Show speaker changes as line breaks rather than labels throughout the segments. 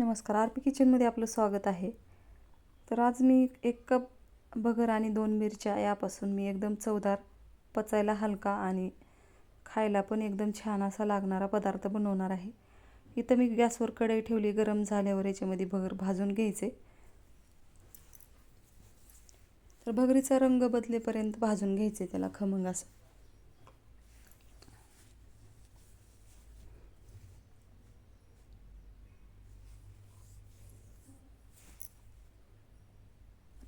नमस्कार R P किचनमध्ये आपलं स्वागत आहे. तर आज मी एक कप बगर आणि दोन मिरच्या यापासून मी एकदम चवदार पचायला हलका आणि खायला पण एकदम छान असा लागणारा पदार्थ बनवणार आहे. इथं मी गॅसवर कढई ठेवली गरम झाल्यावर याच्यामध्ये भगर भाजून घ्यायचे. तर भगरीचा रंग बदलेपर्यंत भाजून घ्यायचे त्याला खमंग असं.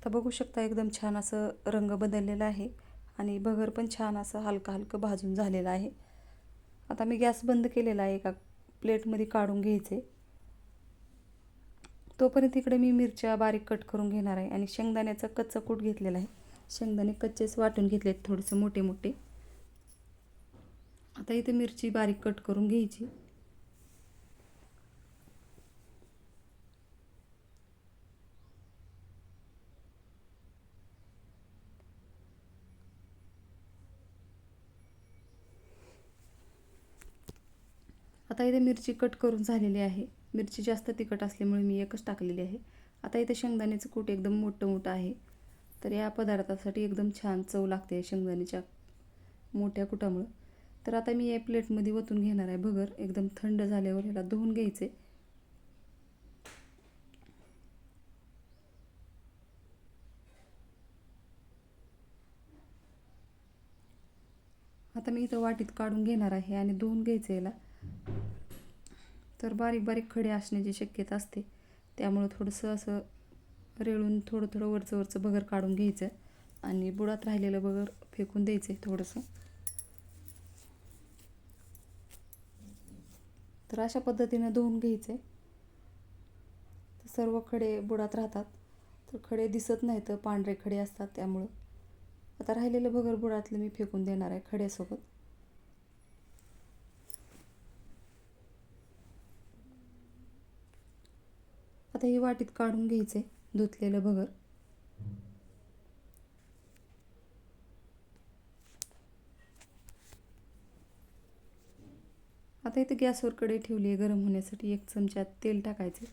आता बघू शकता एकदम छान असं रंग बदललेला आहे आणि बगर पण छान असं हलकं हलकं भाजून झालेलं आहे. आता मी गॅस बंद केलेला आहे एका प्लेटमध्ये काढून घ्यायचे. तोपर्यंत इकडे मी मिरच्या बारीक कट करून घेणार आहे आणि शेंगदाण्याचं कच्चं कूट घेतलेलं आहे. शेंगदाणे कच्चेच वाटून घेतलेत थोडेसे मोठे मोठे आता इथे मिरची बारीक कट करून घ्यायची. आता इथे मिरची कट करून झालेली आहे. मिरची जास्त तिखट असल्यामुळे मी एकच टाकलेली आहे. आता इथे शेंगदाण्याचं कूट एकदम मोठं मोठं आहे. तर या पदार्थासाठी एकदम छान चव लागते शेंगदाण्याच्या मोठ्या कुटामुळं. तर आता मी या प्लेटमध्ये वतून घेणार आहे. भगर एकदम थंड झाल्यावर ह्याला धुवून घ्यायचे. आता मी इथं वाटीत काढून घेणार आहे आणि धुवून घ्यायचं याला. तर बारीक बारीक खडे असण्याची शक्यता असते त्यामुळं थोडंसं असं रेळून थोडं थोडं वरचं वरचं बगर काढून घ्यायचं आणि बुडात राहिलेलं बगर फेकून द्यायचं थोडंसं. तर अशा पद्धतीनं धुवून घ्यायचे तर सर्व खडे बुडात राहतात. तर खडे दिसत नाही तर पांढरे खडे असतात त्यामुळं. आता राहिलेलं बगर बुडातलं मी फेकून देणार आहे खड्यासोबत. आता ही वाटीत काढून घ्यायचे धुतलेलं भगर. आता इथे गॅसवर कढई ठेवली आहे गरम होण्यासाठी एक चमचा तेल टाकायचे.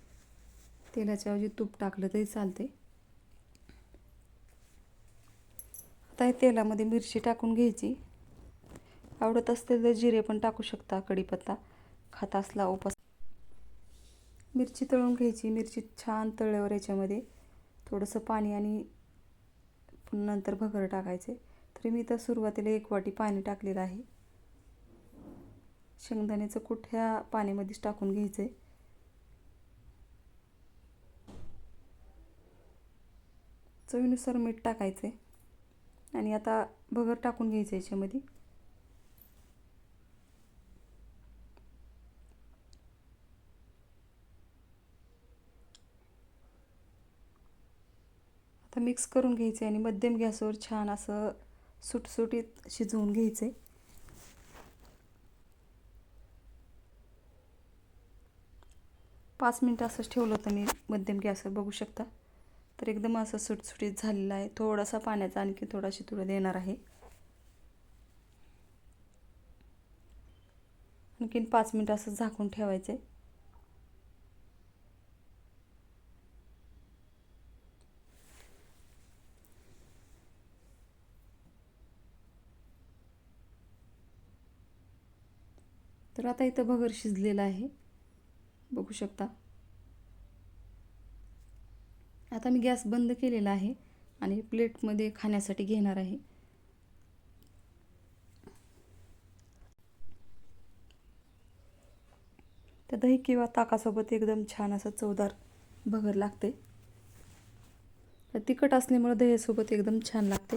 तेलाच्या ऐवजी तूप टाकलं तरी चालते. आता हे तेलामध्ये मिरची टाकून घ्यायची. आवडत असतील तर जिरे पण टाकू शकता कढीपत्ता. खात असला उपास मिरची तळून घ्यायची. मिरची छान तळल्यावर याच्यामध्ये थोडंसं पाणी आणि नंतर भगर टाकायचे. तरी मी तर सुरुवातीला एक वाटी पाणी टाकलेलं आहे. शेंगदाण्याचं कूट ह्या पाण्यामध्येच टाकून घ्यायचं आहे चवीनुसार मीठ टाकायचं आहे आणि आता भगर टाकून घ्यायचं याच्यामध्ये. तर मिक्स करून घ्यायचे आणि मध्यम गॅसवर छान असं सुटसुटीत शिजवून घ्यायचे पाच मिनटं असंच ठेवलं होतं मी मध्यम गॅसवर बघू शकता. तर एकदम असं सुटसुटीत झालेलं आहे. थोडासा पाण्याचा आणखी थोडाशी तुला देणार आहे. आणखीन पाच मिनटं असं झाकून ठेवायचे तर आता इथं भगर शिजलेलं आहे. बघू शकता. आता मी गॅस बंद केलेला आहे आणि प्लेटमध्ये खाण्यासाठी घेणार आहे. तर दही किंवा ताकासोबत एकदम छान असं चवदार भगर लागते. तर तिखट असल्यामुळे दह्यासोबत एकदम छान लागते.